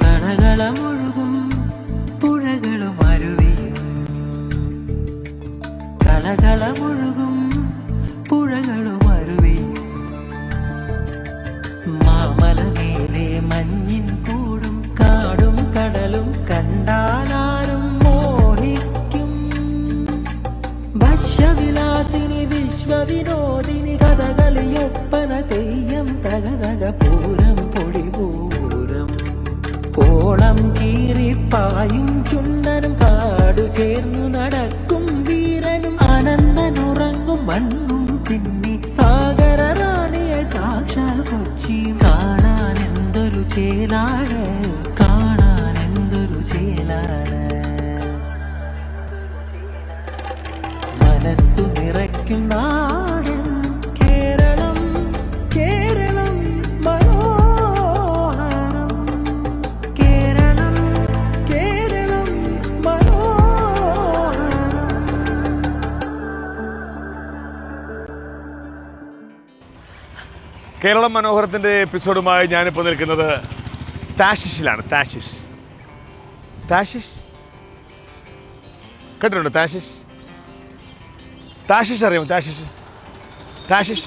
കളകളമൊഴുകും പുഴകളും അരുവിയും കളകളമൊഴുകും പുഴകളും അരുവിയും മാമലമേലെ മഞ്ഞിൻ വിശ്വവിനോദിനി കഥകളിയൊപ്പന തെയ്യം തകതക പൂരം പൊടിപൂരം കോളം കീറിപ്പായും ചുണ്ടനും കാടു ചേർന്നു നടക്കും കേരളം മനോഹരത്തിന്റെ എപ്പിസോഡുമായി ഞാനിപ്പോൾ നിൽക്കുന്നത് താഷിഷിലാണ്. താഷിഷ്. താഷിഷ്? കേട്ടിട്ടുണ്ടോ താഷിഷ്? താഷിഷ് അറിയാമോ? താഷിഷ്. താഷിഷ്.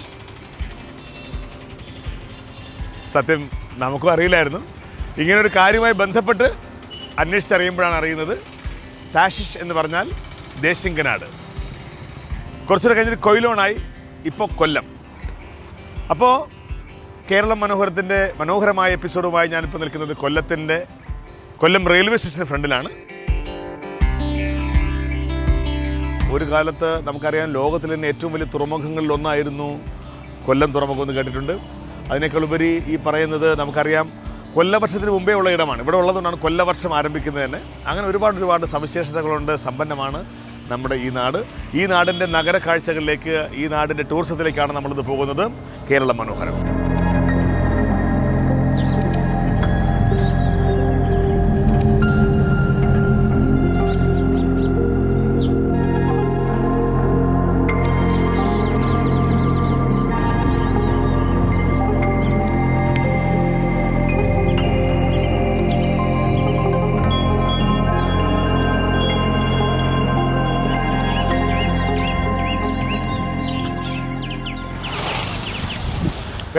സത്യം നമുക്കും അറിയില്ലായിരുന്നു. ഇങ്ങനൊരു കാര്യവുമായി ബന്ധപ്പെട്ട് അന്വേഷിച്ചറിയുമ്പോഴാണ് അറിയുന്നത്. താഷിഷ് എന്ന് പറഞ്ഞാൽ ദേശിങ്കനാട് കുറച്ചുകൂടെ കഴിഞ്ഞിട്ട് കൊയിലോണായി ഇപ്പോൾ കൊല്ലം. അപ്പോൾ കേരളം മനോഹരത്തിന്റെ മനോഹരമായ എപ്പിസോഡുമായി ഞാനിപ്പോൾ നിൽക്കുന്നത് കൊല്ലത്തിന്റെ കൊല്ലം റെയിൽവേ സ്റ്റേഷന്റെ ഫ്രണ്ടിലാണ്. ഒരു കാലത്ത് നമുക്കറിയാം ലോകത്തിൽ തന്നെ ഏറ്റവും വലിയ തുറമുഖങ്ങളിൽ ഒന്നായിരുന്നു കൊല്ലം തുറമുഖം എന്ന് കേട്ടിട്ടുണ്ട്. അതിനേക്കാൾ ഉപരി ഈ പറയുന്നത് നമുക്കറിയാം കൊല്ലവർഷത്തിന് മുമ്പേ ഉള്ള ഇടമാണ്. ഇവിടെ ഉള്ളതുകൊണ്ടാണ് കൊല്ലവർഷം ആരംഭിക്കുന്നത് തന്നെ. അങ്ങനെ ഒരുപാട് ഒരുപാട് സവിശേഷതകളുണ്ട് സമ്പന്നമാണ് നമ്മുടെ ഈ നാട്. ഈ നാടിന്റെ നഗര കാഴ്ചകളിലേക്ക് ഈ നാടിന്റെ ടൂറിസത്തിലേക്കാണ് നമ്മളിത് പോകുന്നത് കേരള മനോഹരം.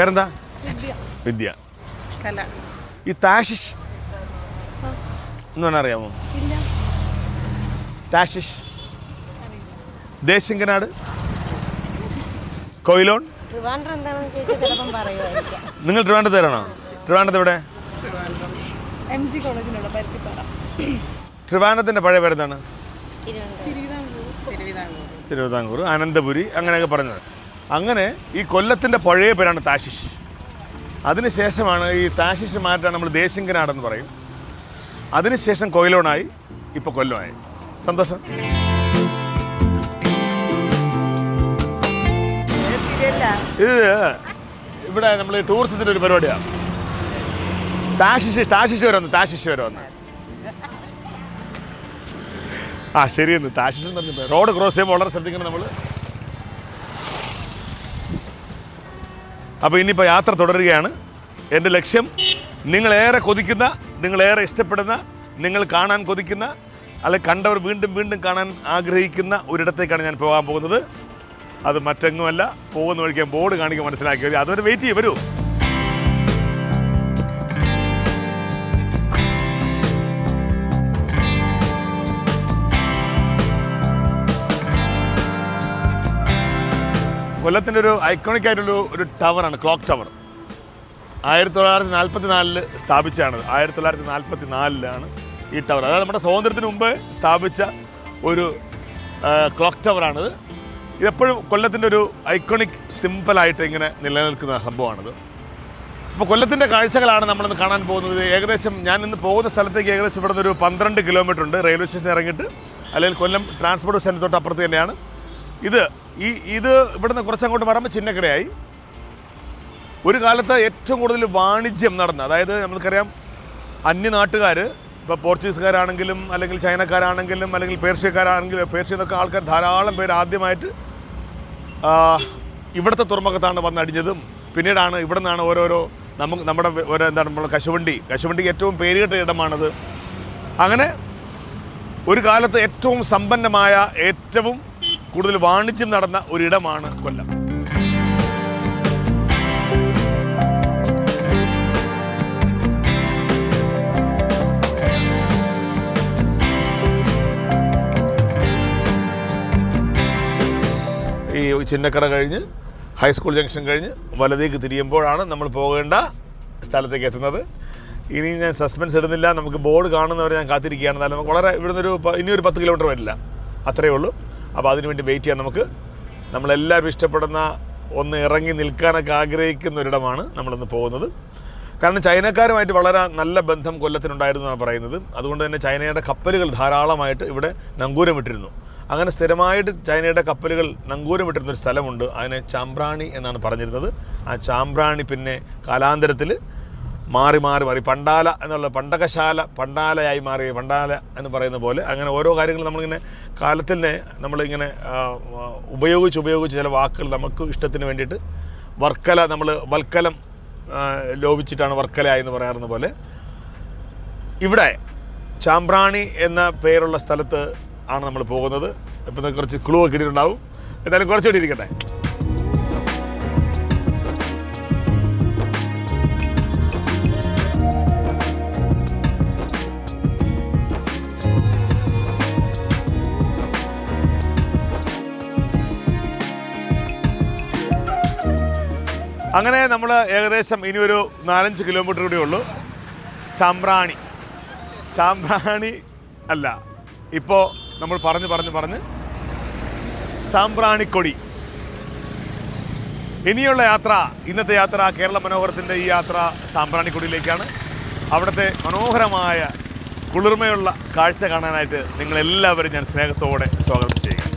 പേരെന്താ? വിദ്യ. കല. ഈ താഷിഷ് എന്ന് പറഞ്ഞാൽ അറിയാമോ താഷിഷ്. ദേശിങ്കനാട്. കൊയിലോൺ. നിങ്ങൾ ട്രിവാൻഡ്രത്ത് ട്രിവാൻഡ്രത്തേരാണോ ട്രിവാൻഡ്രത്ത് എവിടെ? ട്രിവാൻഡ്രത്തിന്റെ പഴയ പേരെന്താണ്? തിരുവിതാംകൂർ അനന്തപുരി അങ്ങനെയൊക്കെ പറഞ്ഞത്. അങ്ങനെ ഈ കൊല്ലത്തിന്റെ പഴയ പേരാണ് താഷിഷ്. അതിനുശേഷമാണ് ഈ താശിഷ് മാറ്റാൻ നമ്മൾ ദേശിങ്കനാടെന്ന് പറയും. അതിനുശേഷം കൊയിലോണായി ഇപ്പോൾ കൊല്ലമായി സന്തോഷം. ഇത് ഇവിടെ നമ്മൾ ടൂറിസത്തിന്റെ ഒരു പരിപാടിയാണ് താശിഷ് താഷിഷ് വരെ വന്നു താഷിഷ് വരെ വന്നു. ആ ശരിയെന്ന്. താഷിഷ് എന്ന് പറഞ്ഞ റോഡ് ക്രോസ് ചെയ്യുമ്പോൾ വളരെ ശ്രദ്ധിക്കണം നമ്മൾ അപ്പോൾ ഇനിയിപ്പോൾ യാത്ര തുടരുകയാണ്. എന്റെ ലക്ഷ്യം നിങ്ങളേറെ കൊതിക്കുന്ന നിങ്ങളേറെ ഇഷ്ടപ്പെടുന്ന നിങ്ങൾ കാണാൻ കൊതിക്കുന്ന അല്ലെങ്കിൽ കണ്ടവർ വീണ്ടും വീണ്ടും കാണാൻ ആഗ്രഹിക്കുന്ന ഒരിടത്തേക്കാണ് ഞാൻ പോകാൻ പോകുന്നത്. അത് മറ്റെങ്ങുമല്ല. പോകുന്ന വഴിക്ക് ബോർഡ് കാണിക്കാൻ മനസ്സിലാക്കി വരും അതുവരെ വെയിറ്റ് ചെയ്യും വരൂ. കൊല്ലത്തിന്റെ ഒരു ഐക്കോണിക് ആയിട്ടുള്ള ഒരു ടവറാണ് ക്ലോക്ക് ടവർ. ആയിരത്തി തൊള്ളായിരത്തി നാൽപ്പത്തി നാലിൽ സ്ഥാപിച്ചതാണ് ആയിരത്തി തൊള്ളായിരത്തി നാൽപ്പത്തി നാലിലാണ് ഈ ടവർ. അതായത് നമ്മുടെ സ്വാതന്ത്ര്യത്തിന് മുമ്പ് സ്ഥാപിച്ച ഒരു ക്ലോക്ക് ടവറാണിത്. ഇതെപ്പോഴും കൊല്ലത്തിന്റെ ഒരു ഐക്കോണിക് സിമ്പിളായിട്ട് ഇങ്ങനെ നിലനിൽക്കുന്ന സംഭവമാണിത്. അപ്പോൾ കൊല്ലത്തിന്റെ കാഴ്ചകളാണ് നമ്മളിന്ന് കാണാൻ പോകുന്നത്. ഏകദേശം ഞാൻ ഇന്ന് പോകുന്ന സ്ഥലത്തേക്ക് ഏകദേശം ഇവിടെ നിന്ന് ഒരു പന്ത്രണ്ട് കിലോമീറ്റർ ഉണ്ട് റെയിൽവേ സ്റ്റേഷൻ ഇറങ്ങിയിട്ട് അല്ലെങ്കിൽ കൊല്ലം ട്രാൻസ്പോർട്ട് സെന്റർ തൊട്ട് അപ്പുറത്ത് തന്നെയാണ്. ഇത് ഈ ഇത് ഇവിടുന്ന് കുറച്ചങ്ങോട്ട് പറയുമ്പോൾ ചിന്നക്കരയായി. ഒരു കാലത്ത് ഏറ്റവും കൂടുതൽ വാണിജ്യം നടന്ന അതായത് നമുക്കറിയാം അന്യനാട്ടുകാർ ഇപ്പോൾ പോർച്ചുഗീസുകാരാണെങ്കിലും അല്ലെങ്കിൽ ചൈനക്കാരാണെങ്കിലും അല്ലെങ്കിൽ പേർഷ്യക്കാരാണെങ്കിലും പേർഷ്യ എന്നൊക്കെ ആൾക്കാർ ധാരാളം പേര് ആദ്യമായിട്ട് ഇവിടുത്തെ തുറമുഖത്താണ് വന്നടിഞ്ഞതും പിന്നീടാണ് ഇവിടെ നിന്നാണ് ഓരോരോ നമുക്ക് നമ്മുടെ ഓരോ എന്താണ് നമ്മൾ കശുവണ്ടി കശുവണ്ടിക്ക് ഏറ്റവും പേരുകെട്ട ഇടമാണത്. അങ്ങനെ ഒരു കാലത്ത് ഏറ്റവും സമ്പന്നമായ ഏറ്റവും കൂടുതൽ വാണിജ്യം നടന്ന ഒരിടമാണ് കൊല്ലം. ഈ ചിന്നക്കട കഴിഞ്ഞ് ഹൈസ്കൂൾ ജംഗ്ഷൻ കഴിഞ്ഞ് വലതേക്ക് തിരിയുമ്പോഴാണ് നമ്മൾ പോകേണ്ട സ്ഥലത്തേക്ക് എത്തുന്നത്. ഇനി ഞാൻ സസ്പെൻസ് ഇടുന്നില്ല. നമുക്ക് ബോർഡ് കാണുന്നവരെ ഞാൻ കാത്തിരിക്കുകയാണ്. നമുക്ക് വളരെ ഇവിടുന്ന് ഒരു ഇനിയൊരു പത്ത് കിലോമീറ്റർ വരില്ല. അത്രയേ ഉള്ളൂ. അപ്പോൾ അതിനുവേണ്ടി വെയിറ്റ് ചെയ്യാൻ നമുക്ക്. നമ്മളെല്ലാവരും ഇഷ്ടപ്പെടുന്ന ഒന്ന് ഇറങ്ങി നിൽക്കാനൊക്കെ ആഗ്രഹിക്കുന്ന ഒരിടമാണ് നമ്മളിന്ന് പോകുന്നത്. കാരണം ചൈനക്കാരുമായിട്ട് വളരെ നല്ല ബന്ധം കൊല്ലത്തിനുണ്ടായിരുന്നു എന്നാണ് പറയുന്നത്. അതുകൊണ്ട് തന്നെ ചൈനയുടെ കപ്പലുകൾ ധാരാളമായിട്ട് ഇവിടെ നങ്കൂരം ഇട്ടിരുന്നു അങ്ങനെ സ്ഥിരമായിട്ട് ചൈനയുടെ കപ്പലുകൾ നങ്കൂരം ഇട്ടിരുന്ന ഒരു സ്ഥലമുണ്ട് അതിനെ ചാമ്പ്രാണി എന്നാണ് പറഞ്ഞിരുന്നത്. ആ ചാമ്പ്രാണി പിന്നെ കാലാന്തരത്തിൽ മാറി മാറി മാറി. പണ്ടാല എന്നുള്ള പണ്ടകശാല പണ്ടാലയായി മാറി. പണ്ടാല എന്ന് പറയുന്ന പോലെ അങ്ങനെ ഓരോ കാര്യങ്ങൾ നമ്മളിങ്ങനെ കാലത്തിനെ നമ്മളിങ്ങനെ ഉപയോഗിച്ച് ഉപയോഗിച്ച് ചില വാക്കുകൾ നമുക്ക് ഇഷ്ടത്തിന് വേണ്ടിയിട്ട് വർക്കല നമ്മൾ വൽക്കലം ലോപിച്ചിട്ടാണ് വർക്കല എന്ന് പറയാറുന്ന പോലെ. ഇവിടെ ചാമ്പ്രാണി എന്ന പേരുള്ള സ്ഥലത്ത് ആണ് നമ്മൾ പോകുന്നത്. ഇപ്പം കുറച്ച് ക്ലൂ ഒക്കെ ഇട്ടിട്ടുണ്ടാവും എന്തായാലും കുറച്ചുകൂടി ഇരിക്കട്ടെ. അങ്ങനെ നമ്മൾ ഏകദേശം ഇനി ഒരു നാലഞ്ച് കിലോമീറ്റർ കൂടി ഉള്ളൂ. ചാമ്പ്രാണി. ചാമ്പ്രാണി അല്ല ഇപ്പോൾ നമ്മൾ പറഞ്ഞ് പറഞ്ഞ് പറഞ്ഞ് സാമ്പ്രാണിക്കൊടി. ഇനിയുള്ള യാത്ര ഇന്നത്തെ യാത്ര കേരള മനോഹരത്തിന്റെ ഈ യാത്ര സാമ്പ്രാണിക്കൊടിയിലേക്കാണ്. അവിടുത്തെ മനോഹരമായ കുളിർമയുള്ള കാഴ്ച കാണാനായിട്ട് നിങ്ങളെല്ലാവരും ഞാൻ സ്നേഹത്തോടെ സ്വാഗതം ചെയ്യുക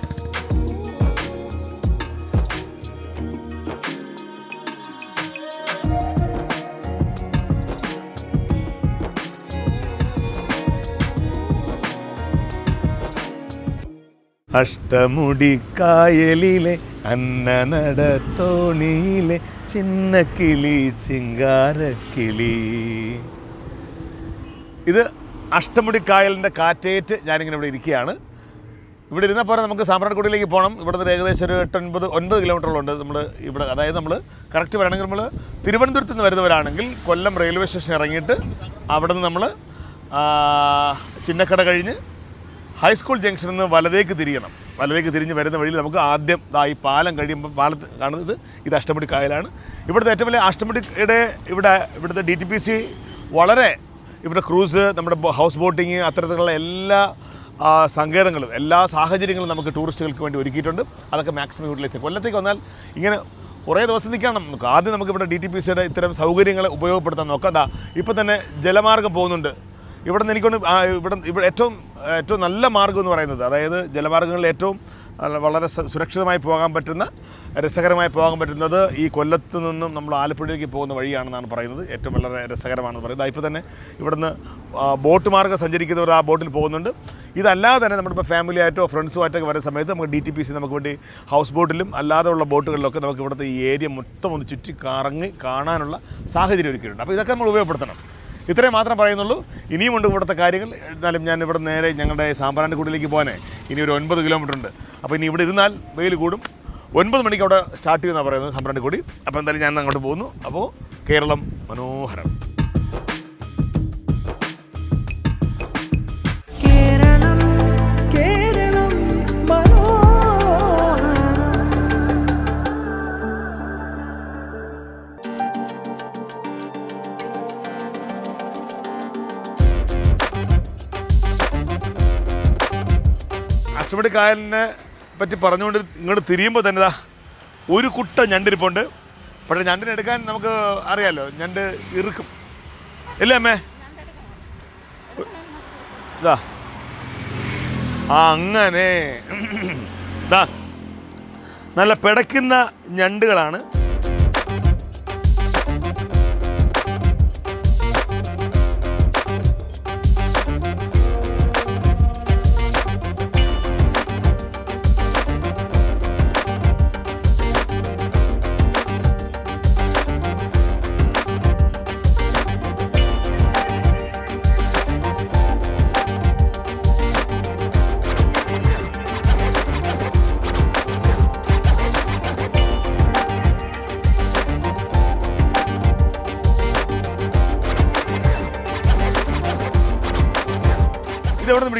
അഷ്ടമുടിക്കായലിലെ ചിന്ന കിളി ചിങ്കാരക്കിളി ഇത് അഷ്ടമുടിക്കായലിന്റെ കാറ്റേറ്റ് ഞാനിങ്ങനെ ഇവിടെ ഇരിക്കുകയാണ്. ഇവിടെ ഇരുന്നാൽ പോലെ നമുക്ക് സാമ്പ്രാണിക്കുടിയിലേക്ക് പോകണം ഇവിടെ നിന്ന് ഏകദേശം ഒരു എട്ടൊൻപത് ഒൻപത് കിലോമീറ്ററുകളുണ്ട് നമ്മൾ ഇവിടെ അതായത് നമ്മൾ കറക്റ്റ് വരണമെങ്കിൽ നമ്മൾ തിരുവനന്തപുരത്ത് നിന്ന് വരുന്നവരാണെങ്കിൽ കൊല്ലം റെയിൽവേ സ്റ്റേഷൻ ഇറങ്ങിയിട്ട് അവിടെ നിന്ന് നമ്മൾ ചിന്നക്കട കഴിഞ്ഞ് ഹൈസ്കൂൾ ജംഗ്ഷനിൽ നിന്ന് വലതേക്ക് തിരിയണം. വലതേക്ക് തിരിഞ്ഞ് വരുന്ന വഴിയിൽ നമുക്ക് ആദ്യം ദാ ഈ പാലം കഴിയുമ്പോൾ പാലത്ത് കാണുന്നത് ഇത് അഷ്ടമുടി കായലാണ്. ഇവിടുത്തെ ഏറ്റവും വലിയ അഷ്ടമുടിയുടെ ഇവിടെ ഇവിടുത്തെ ഡി ടി പി സി വളരെ ഇവിടെ ക്രൂസ് നമ്മുടെ ഹൗസ് ബോട്ടിങ് അത്തരത്തിലുള്ള എല്ലാ സങ്കേതങ്ങളും എല്ലാ സാഹചര്യങ്ങളും നമുക്ക് ടൂറിസ്റ്റുകൾക്ക് വേണ്ടി ഒരുക്കിയിട്ടുണ്ട്. അതൊക്കെ മാക്സിമം യൂട്ടിലൈസ് ചെയ്യും കൊല്ലത്തേക്ക് വന്നാൽ ഇങ്ങനെ കുറേ ദിവസം നിൽക്കണം. നമുക്ക് ആദ്യം നമുക്ക് ഇവിടെ ഡി ടി പി സിയുടെ ഇത്തരം സൗകര്യങ്ങളെ ഉപയോഗപ്പെടുത്താൻ നോക്കാം. ഇപ്പം തന്നെ ജലമാർഗം പോകുന്നുണ്ട്. ഇവിടെ നിന്ന് എനിക്കൊണ്ട് ഇവിടെ ഇവിടെ ഏറ്റവും ഏറ്റവും നല്ല മാർഗം എന്ന് പറയുന്നത് അതായത് ജലമാർഗങ്ങളിൽ ഏറ്റവും വളരെ സുരക്ഷിതമായി പോകാൻ പറ്റുന്ന രസകരമായി പോകാൻ പറ്റുന്നത് ഈ കൊല്ലത്ത് നിന്നും നമ്മൾ ആലപ്പുഴയിലേക്ക് പോകുന്ന വഴിയാണെന്നാണ് പറയുന്നത്. ഏറ്റവും വളരെ രസകരമാണെന്ന് പറയുന്നത്. ഇപ്പോൾ തന്നെ ഇവിടുന്ന് ബോട്ട് മാർഗം സഞ്ചരിക്കുന്നവർ ആ ബോട്ടിൽ പോകുന്നുണ്ട്. ഇതല്ലാതെ തന്നെ നമ്മളിപ്പോൾ ഫാമിലി ആയിട്ടോ ഫ്രണ്ട്സുമായിട്ടൊക്കെ വരുന്ന സമയത്ത് നമുക്ക് ഡി ടി പി സി നമുക്ക് വേണ്ടി ഹൗസ് ബോട്ടിലും അല്ലാതെ ഉള്ള ബോട്ടുകളിലൊക്കെ നമുക്ക് ഇവിടുത്തെ ഈ ഏരിയ മൊത്തം ഒന്ന് ചുറ്റി കറങ്ങി കാണാനുള്ള സാഹചര്യം ഒരുക്കിയിട്ടുണ്ട്. അപ്പോൾ ഇതൊക്കെ നമ്മൾ ഉപയോഗപ്പെടുത്തണം. ഇത്രയും മാത്രം പറയുന്നുള്ളൂ. ഇനിയുമുണ്ട് ഇവിടുത്തെ കാര്യങ്ങൾ. എന്നാലും ഞാൻ ഇവിടെ നേരെ ഞങ്ങളുടെ സാമ്പ്രാണിക്കുടിയിലേക്ക് പോകാനേ. ഇനി ഒരു ഒൻപത് കിലോമീറ്റർ ഉണ്ട്. അപ്പോൾ ഇനി ഇവിടെ ഇരുന്നാൽ വെയിൽ കൂടും. ഒൻപത് മണിക്ക് അവിടെ സ്റ്റാർട്ട് ചെയ്യുന്നതാണ് പറയുന്നത് സാമ്പ്രാണിക്കുടി അപ്പോൾ എന്തായാലും ഞാൻ അങ്ങോട്ട് പോകുന്നു. അപ്പോൾ കേരളം മനോഹരം. കായലിനെ പറ്റി പറഞ്ഞുകൊണ്ട് ഇങ്ങോട്ട് തിരിയുമ്പോൾ തന്നെ ഇതാ ഒരു കുട്ട ഞണ്ടിരിപ്പുണ്ട്. പക്ഷേ ഞണ്ടിനെ എടുക്കാൻ നമുക്ക് അറിയാമല്ലോ ഞണ്ട് ഇറുക്കും. ഇല്ലേ അമ്മേ? ഇതാ ആ അങ്ങനെ. ഇതാ നല്ല പിടയ്ക്കുന്ന ഞണ്ടുകളാണ്.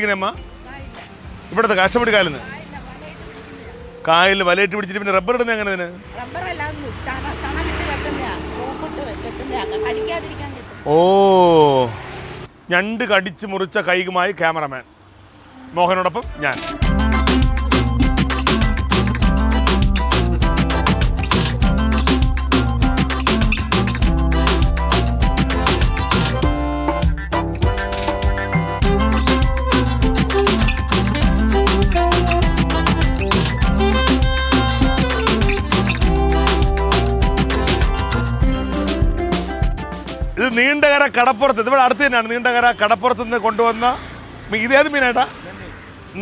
പിടിക്കണേ അമ്മ ഇവിടുത്തെ കഷ്ടപ്പെട്ട് കാലിൽ നിന്ന് കായലിൽ വലയിട്ട് പിടിച്ചിട്ട് പിന്നെ റബ്ബർ ഇടുന്ന എങ്ങനെ ഓ ഞണ്ട് കടിച്ച് മുറിച്ച കൈകുമായി ക്യാമറമാൻ. മോഹനോടൊപ്പം ഞാൻ. കടപ്പുറത്ത് ഇവിടെ അടുത്ത് തന്നെയാണ്. നീണ്ടകര കടപ്പുറത്ത് നിന്ന് കൊണ്ടുവന്ന ഇതേത് മീനായിട്ടാ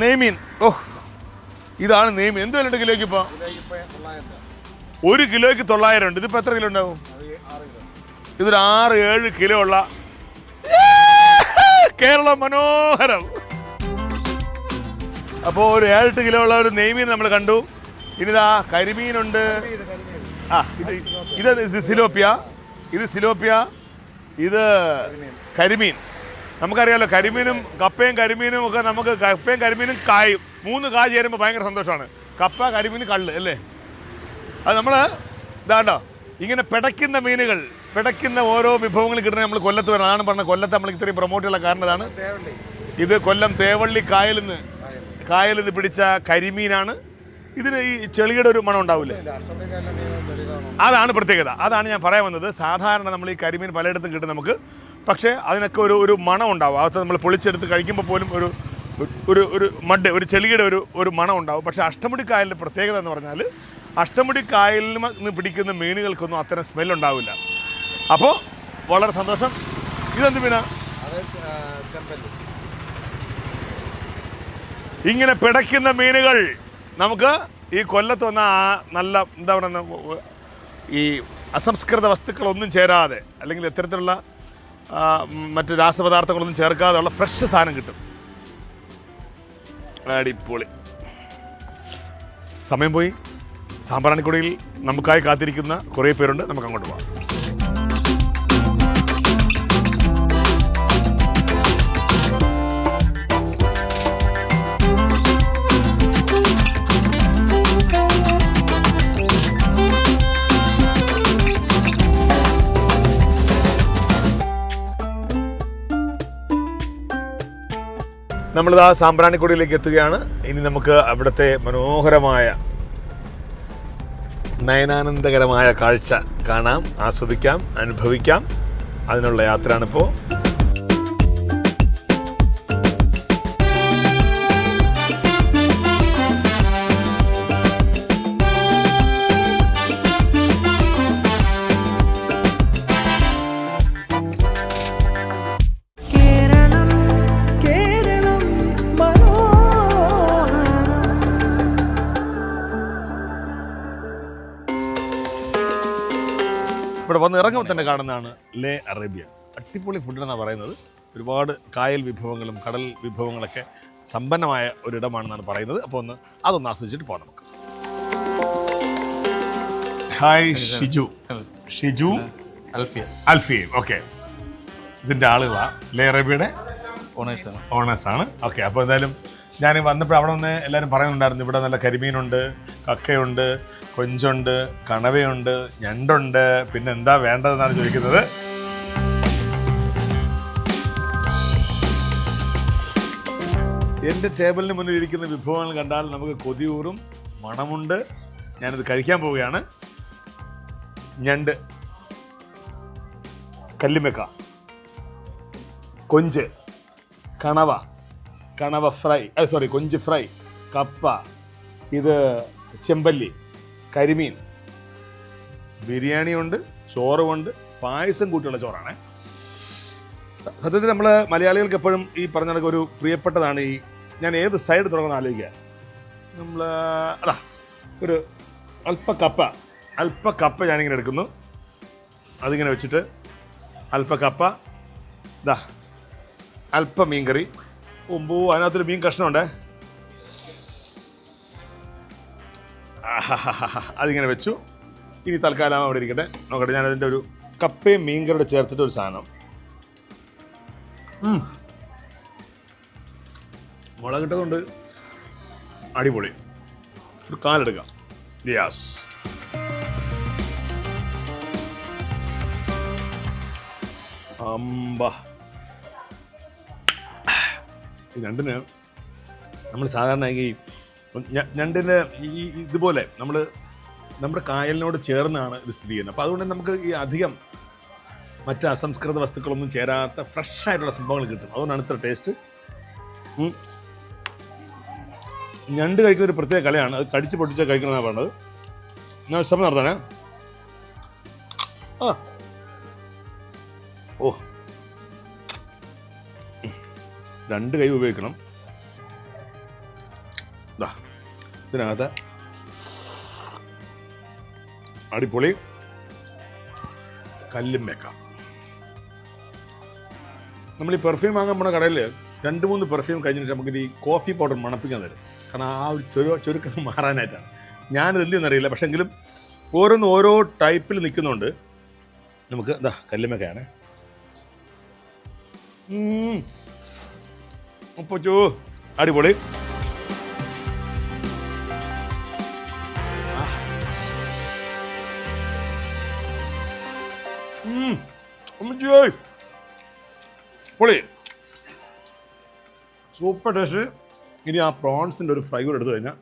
നെയ്മീൻ. ഓ ഇതാണ് നെയ്മീൻ. എന്ത് വിലയുണ്ട് കിലോയ്ക്ക് ഇപ്പോൾ ഒരു കിലോയ്ക്ക് തൊള്ളായിരം ഉണ്ട്. ഇതിപ്പോൾ എത്ര കിലോ ഉണ്ടാവും? ഇതൊരു ആറ് ഏഴ് കിലോ ഉള്ള കേരള മനോഹരം. അപ്പോൾ ഒരു ഏഴെട്ട് കിലോ ഉള്ള ഒരു നെയ്മീൻ നമ്മൾ കണ്ടു. ഇനിതാ കരിമീനുണ്ട്. ആ ഇത് ഇത് സിലോപ്പിയ. ഇത് സിലോപ്പിയ. ഇത് കരിമീൻ. നമുക്കറിയാലോ കരിമീനും കപ്പയും കരിമീനും ഒക്കെ നമുക്ക് കപ്പയും കരിമീനും കായും. മൂന്ന് കായ് ചേരുമ്പോൾ ഭയങ്കര സന്തോഷമാണ്. കപ്പ കരിമീൻ കള്ള് അല്ലേ? അത് നമ്മൾ ഇതാണ്ടോ ഇങ്ങനെ പിടയ്ക്കുന്ന മീനുകൾ പിടയ്ക്കുന്ന ഓരോ വിഭവങ്ങൾ കിട്ടുന്ന നമ്മൾ കൊല്ലത്ത് വരണം. അതാണ് പറഞ്ഞത്. കൊല്ലത്ത് നമ്മൾ ഇത്രയും പ്രൊമോട്ട് ചെയ്യാൻ കാരണം ഇതാണ്. ഇത് കൊല്ലം തേവള്ളി കായലിൽ നിന്ന് കായലിൽ നിന്ന് പിടിച്ച കരിമീനാണ്. ഇതിന് ഈ ചെളിയുടെ ഒരു മണം ഉണ്ടാവില്ലേ? അതാണ് പ്രത്യേകത. അതാണ് ഞാൻ പറയാൻ വന്നത്. സാധാരണ നമ്മൾ ഈ കരിമീൻ പലയിടത്തും കിട്ടും നമുക്ക്. പക്ഷേ അതിനൊക്കെ ഒരു ഒരു മണം ഉണ്ടാവും. അകത്ത് നമ്മൾ പൊളിച്ചെടുത്ത് കഴിക്കുമ്പോൾ പോലും ഒരു ഒരു ഒരു മഡ് ഒരു ചെളിയുടെ ഒരു ഒരു മണം ഉണ്ടാവും. പക്ഷേ അഷ്ടമുടി കായലിന്റെ പ്രത്യേകത എന്ന് പറഞ്ഞാൽ അഷ്ടമുടി കായലിൽ നിന്ന് പിടിക്കുന്ന മീനുകൾക്കൊന്നും അത്തരം സ്മെൽ ഉണ്ടാവില്ല. അപ്പോൾ വളരെ സന്തോഷം. ഇതെന്ത് മീനാ? ഇങ്ങനെ പിടയ്ക്കുന്ന മീനുകൾ. നമുക്ക് ഈ കൊല്ലത്ത് വന്ന ആ നല്ല എന്താ പറയുക ഈ അസംസ്കൃത വസ്തുക്കളൊന്നും ചേരാതെ അല്ലെങ്കിൽ ഇത്തരത്തിലുള്ള മറ്റു രാസപദാർത്ഥങ്ങളൊന്നും ചേർക്കാതെ ഉള്ള ഫ്രഷ് സാധനം കിട്ടും. അടിപൊളി. സമയം പോയി. സാമ്പ്രാണിക്കുടിയിൽ നമുക്കായി കാത്തിരിക്കുന്ന കുറേ പേരുണ്ട്. നമുക്ക് അങ്ങോട്ട് പോകാം നമ്മളിതാ സാമ്പ്രാണിക്കുടിയിലേക്ക് എത്തുകയാണ്. ഇനി നമുക്ക് അവിടുത്തെ മനോഹരമായ നയനാനന്ദകരമായ കാഴ്ച കാണാം ആസ്വദിക്കാം അനുഭവിക്കാം. അതിനുള്ള യാത്രയാണിപ്പോൾ തന്നെ കാണുന്നതാണ് ലേ അറേബ്യ അടിപൊളി ഫുഡ് എന്നാണ് പറയുന്നത്. ഒരുപാട് കായൽ വിഭവങ്ങളും കടൽ വിഭവങ്ങളൊക്കെ സമ്പന്നമായ ഒരിടമാണെന്നാണ് പറയുന്നത്. അപ്പോൾ ഒന്ന് അതൊന്ന് ആസ്വദിച്ചിട്ട് പോകാം നമുക്ക്. ഹായ് ഷിജു. ഷിജു. അൽഫിയ. അൽഫി ഓക്കെ. ഇതിന്റെ ആളുകളാണ് ലേ അറേബ്യയുടെ ഓണേഴ്സാണ്. ഓണേഴ്സ് ആണ് ഓക്കെ അപ്പോൾ എന്തായാലും ഞാൻ വന്നപ്പോൾ അവിടെ വന്ന് എല്ലാവരും പറയുന്നുണ്ടായിരുന്നു ഇവിടെ നല്ല കരിമീനുണ്ട് കക്കയുണ്ട് കൊഞ്ചുണ്ട് കണവയുണ്ട് ഞണ്ടുണ്ട്. പിന്നെ എന്താ വേണ്ടതെന്നാണ് ചോദിക്കുന്നത്? എന്റെ ടേബിളിന് മുന്നിൽ ഇരിക്കുന്ന വിഭവങ്ങൾ കണ്ടാൽ നമുക്ക് കൊതിയൂറും മണമുണ്ട്. ഞാനിത് കഴിക്കാൻ പോവുകയാണ്. ഞണ്ട് കല്ലിമെക്ക കൊഞ്ച് കണവ കണവ ഫ്രൈ സോറി കൊഞ്ച് ഫ്രൈ കപ്പ ഇത് ചെമ്പല്ലി കരിമീൻ. ബിരിയാണിയുണ്ട് ചോറുമുണ്ട് പായസം കൂട്ടിയുള്ള ചോറാണ്. സത്യത്തിൽ നമ്മൾ മലയാളികൾക്ക് എപ്പോഴും ഈ പറഞ്ഞ കണക്ക് ഒരു പ്രിയപ്പെട്ടതാണ് ഈ ഞാൻ ഏത് സൈഡ് തുടങ്ങണം ആലോചിക്കുക. നമ്മൾ അതാ ഒരു അല്പ കപ്പ അല്പ കപ്പ ഞാനിങ്ങനെ എടുക്കുന്നു. അതിങ്ങനെ വെച്ചിട്ട് അല്പ കപ്പ ഇതാ അല്പ മീൻകറി. ഒമ്പോ അതിനകത്തൊരു മീൻ കഷ്ണമുണ്ടേ. അതിങ്ങനെ വെച്ചു. ഇനി തൽക്കാലം അവിടെ ഇരിക്കട്ടെ. നോക്കട്ടെ ഞാൻ അതിന്റെ ഒരു കപ്പയും മീൻകറിയുടെ ചേർത്തിട്ട് ഒരു സാധനം. മുളകിട്ടതുകൊണ്ട് അടിപൊളി. ഒരു കാലെടുക്കാം. യാസ് അമ്പ. രണ്ടിന് നമ്മൾ സാധാരണ ഈ ഞണ്ടിന് ഈ ഇതുപോലെ നമ്മൾ നമ്മുടെ കായലിനോട് ചേർന്നാണ് ഇത് സ്ഥിതി ചെയ്യുന്നത്. അപ്പോൾ അതുകൊണ്ട് നമുക്ക് ഈ അധികം മറ്റ് അസംസ്കൃത വസ്തുക്കളൊന്നും ചേരാത്ത ഫ്രഷ് ആയിട്ടുള്ള സംഭവങ്ങൾ കിട്ടും. അതുകൊണ്ടാണ് ഇത്ര ടേസ്റ്റ്. ഞണ്ട് കഴിക്കുന്ന ഒരു പ്രത്യേക കലയാണ് അത് കടിച്ച് പൊട്ടിച്ച് കഴിക്കണമെന്നാണ് പറഞ്ഞത് ഞാൻ ശ്രമം നടത്താനേ? ആ. ഓ. രണ്ട് കൈ ഉപയോഗിക്കണം. ദാ, ഇതിനകത്ത്. അടിപൊളി. കല്ലും വെക്കാം. നമ്മൾ ഈ പെർഫ്യൂം വാങ്ങാൻ പോണ കടയിൽ രണ്ട് മൂന്ന് പെർഫ്യൂം കഴിഞ്ഞിട്ട് നമുക്ക് ഈ കോഫി പൗഡർ മണപ്പിക്കാൻ തരും. കാരണം ആ ഒരു ചുരു ചുരുക്കം മാറാനായിട്ടാണ്. ഞാനിത് എന്തെന്നറിയില്ല പക്ഷേ എങ്കിലും ഓരോന്ന് ഓരോ ടൈപ്പിൽ നിൽക്കുന്നുണ്ട് നമുക്ക് ഇതാ കല്ലുമ്മക്കയാണ് ഉപ്പച്ചോ അടിപൊളി. പൊളി. സൂപ്പർ ടേസ്റ്റ് ഇനി ആ പ്രോൺസിന്റെ ഒരു ഫ്രൈ കൂടെ എടുത്തു കഴിഞ്ഞാൽ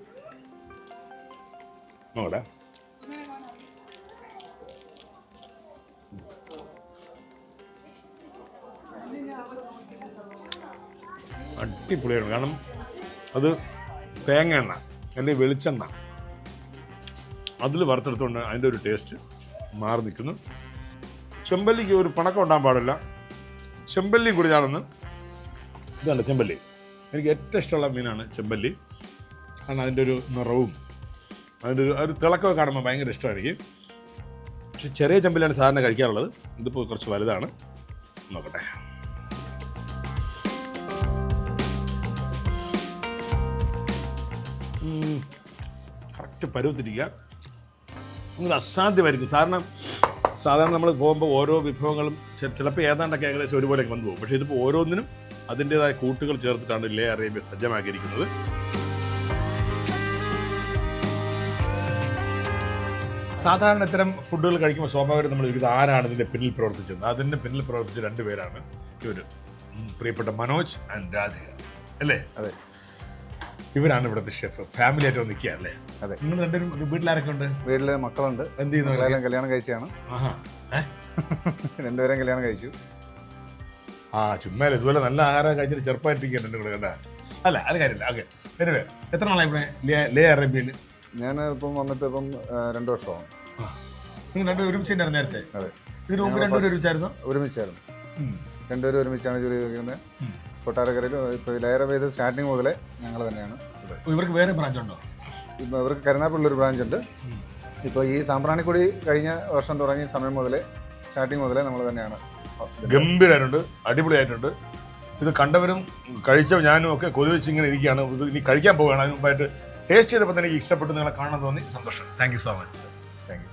നോക്കട്ടെ. അടിപൊളിയാണ്. കാരണം അത് തേങ്ങ എണ്ണ അല്ലെങ്കിൽ വെളിച്ചെണ്ണ. അതിൽ വറുത്തെടുത്തുകൊണ്ട് അതിന്റെ ഒരു ടേസ്റ്റ് മാറി നിൽക്കുന്നു. ചെമ്പല്ലിക്ക് ഒരു പണക്കം ഉണ്ടാകാൻ പാടില്ല. ചെമ്പല്ലി കൂടി ഞാനൊന്ന് ഇതാണ് ചെമ്പല്ലി. എനിക്ക് ഏറ്റവും ഇഷ്ടമുള്ള മീനാണ് ചെമ്പല്ലി. കാരണം അതിന്റെ ഒരു നിറവും അതിന്റെ ഒരു ഒരു തിളക്കമൊക്കെ കാണുമ്പോൾ ഭയങ്കര ഇഷ്ടമായിരിക്കും. പക്ഷെ ചെറിയ ചെമ്പല്ലിയാണ് സാധാരണ കഴിക്കാറുള്ളത്. ഇതിപ്പോൾ കുറച്ച് വലുതാണ്. നോക്കട്ടെ. കറക്റ്റ് പരുവത്തിരിക്കുക. നിങ്ങൾ അസാധ്യമായിരിക്കും കാരണം സാധാരണ നമ്മൾ പോകുമ്പോൾ ഓരോ വിഭവങ്ങളും ചിലപ്പോൾ ഏതാണ്ടൊക്കെ ഏകദേശം ഒരുപോലെ വന്നു പോകും. പക്ഷേ ഇതിപ്പോൾ ഓരോന്നിനും അതിന്റെതായ കൂട്ടുകൾ ചേർത്തിട്ടാണ് ലേ അറേബ്യ സജ്ജമാക്കിയിരിക്കുന്നത്. സാധാരണ ഇത്തരം ഫുഡുകൾ കഴിക്കുമ്പോൾ സ്വാഭാവികം നമ്മൾ ഇത് ആരാണ് ഇതിന്റെ പിന്നിൽ പ്രവർത്തിച്ചത്? അതിന്റെ പിന്നിൽ പ്രവർത്തിച്ച രണ്ടുപേരാണ് ഇവർ പ്രിയപ്പെട്ട മനോജ് ആൻഡ് രാധിക. അല്ലേ? അതെ. ഇവരാണ് ഇവിടുത്തെ ഷെഫ് ഫാമിലി ആയിട്ട് നിൽക്കുക അല്ലേ? അതെ. നിങ്ങൾ രണ്ടുപേരും വീട്ടിലാരൊക്കെ ഉണ്ട്? വീട്ടിൽ മക്കളുണ്ട്. എന്ത് ചെയ്യുന്നു കല്യാണം കഴിച്ചാണ്? രണ്ടുപേരും കല്യാണം കഴിച്ചു. ആ ചുമ്മാ ഇതുപോലെ നല്ല ആഹാരം കഴിച്ചിട്ട് ചെറുപ്പമായിട്ടിരിക്കുക എന്റെ കൂടെ കണ്ട? അല്ല അത് കാര്യമില്ല. ഓക്കെ. എനിവേ എത്ര നാളായി ഇവിടെ? ലേ അറേബ്യയിൽ? ഞാൻ ഇപ്പം വന്നിട്ട് ഇപ്പം രണ്ട് വർഷമാണ് നിങ്ങൾ രണ്ടും ഒരുമിച്ചായിരുന്നു നേരത്തെ? അതെ. ഇതിന് മുമ്പ് രണ്ടുപേരും ഒരുമിച്ചായിരുന്നു? ഒരുമിച്ചായിരുന്നു. രണ്ടുപേരും ഒരുമിച്ചാണ് ജോലി ചെയ്തിരിക്കുന്നത്. കൊട്ടാരക്കരയിൽ ഇപ്പോൾ ലെയർ ചെയ്ത് സ്റ്റാർട്ടിങ് മുതലേ ഞങ്ങൾ തന്നെയാണ്. ഇവർക്ക് വേറെ ബ്രാഞ്ച് ഉണ്ടോ ഇപ്പോൾ ഇവർക്ക് കരുനാപ്പള്ളി ഒരു ബ്രാഞ്ച് ഉണ്ട് ഇപ്പോൾ ഈ സാമ്പ്രാണിക്കുടി കഴിഞ്ഞ വർഷം തുടങ്ങിയ സമയം മുതലേ സ്റ്റാർട്ടിങ് മുതലേ നമ്മൾ തന്നെയാണ്. ഗംഭീരമായിട്ടുണ്ട് അടിപൊളിയായിട്ടുണ്ട്. ഇത് കണ്ടവരും കഴിച്ച ഞാനും ഒക്കെ കൊതി വെച്ച് ഇങ്ങനെ ഇരിക്കുകയാണ്. ഇത് ഇനി കഴിക്കാൻ പോവുകയാണ്. അതിന് മുമ്പായിട്ട് ടേസ്റ്റ് ചെയ്തപ്പോൾ തന്നെ എനിക്ക് ഇഷ്ടപ്പെട്ട്. നിങ്ങളെ കാണാൻ തോന്നി. സന്തോഷം. Thank you so much thank you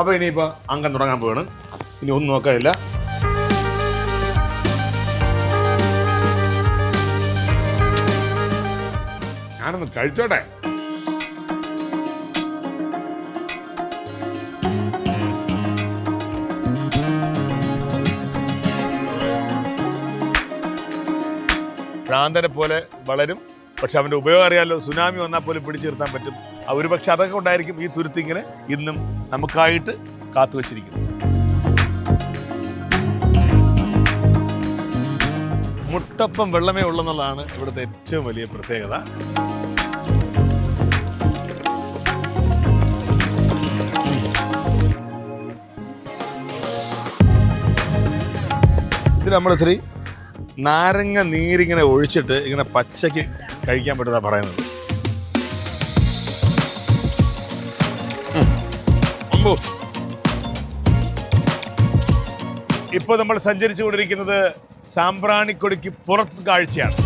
അപ്പോൾ ഇനിയിപ്പോൾ അംഗം തുടങ്ങാൻ പോവുകയാണ് ഇനി ഒന്നും നോക്കാനില്ല. ഞാനൊന്ന് കഴിച്ചോട്ടെ. ഭ്രാന്തനെ പോലെ വളരും. പക്ഷെ അവന്റെ ഉപയോഗം അറിയാമല്ലോ സുനാമി വന്നാൽ പോലും പിടിച്ചു നിർത്താൻ പറ്റും. ഒരു പക്ഷെ അതൊക്കെ ഉണ്ടായിരിക്കും ഈ തുരുത്തി ഇങ്ങനെ ഇന്നും നമുക്കായിട്ട് കാത്തു വച്ചിരിക്കുന്നത് മുട്ടപ്പം വെള്ളമേ ഉള്ളെന്നുള്ളതാണ് ഇവിടുത്തെ ഏറ്റവും വലിയ പ്രത്യേകത. നമ്മൾ ശ്രീ നാരങ്ങ നീരിങ്ങനെ ഒഴിച്ചിട്ട് ഇങ്ങനെ പച്ചയ്ക്ക് കഴിക്കാൻ പറ്റുന്ന പറയുന്നത്. ഇപ്പോൾ നമ്മൾ സഞ്ചരിച്ചു കൊണ്ടിരിക്കുന്നത് സാമ്പ്രാണിക്കൊടിക്ക് പുറത്ത് കാഴ്ചയാണ്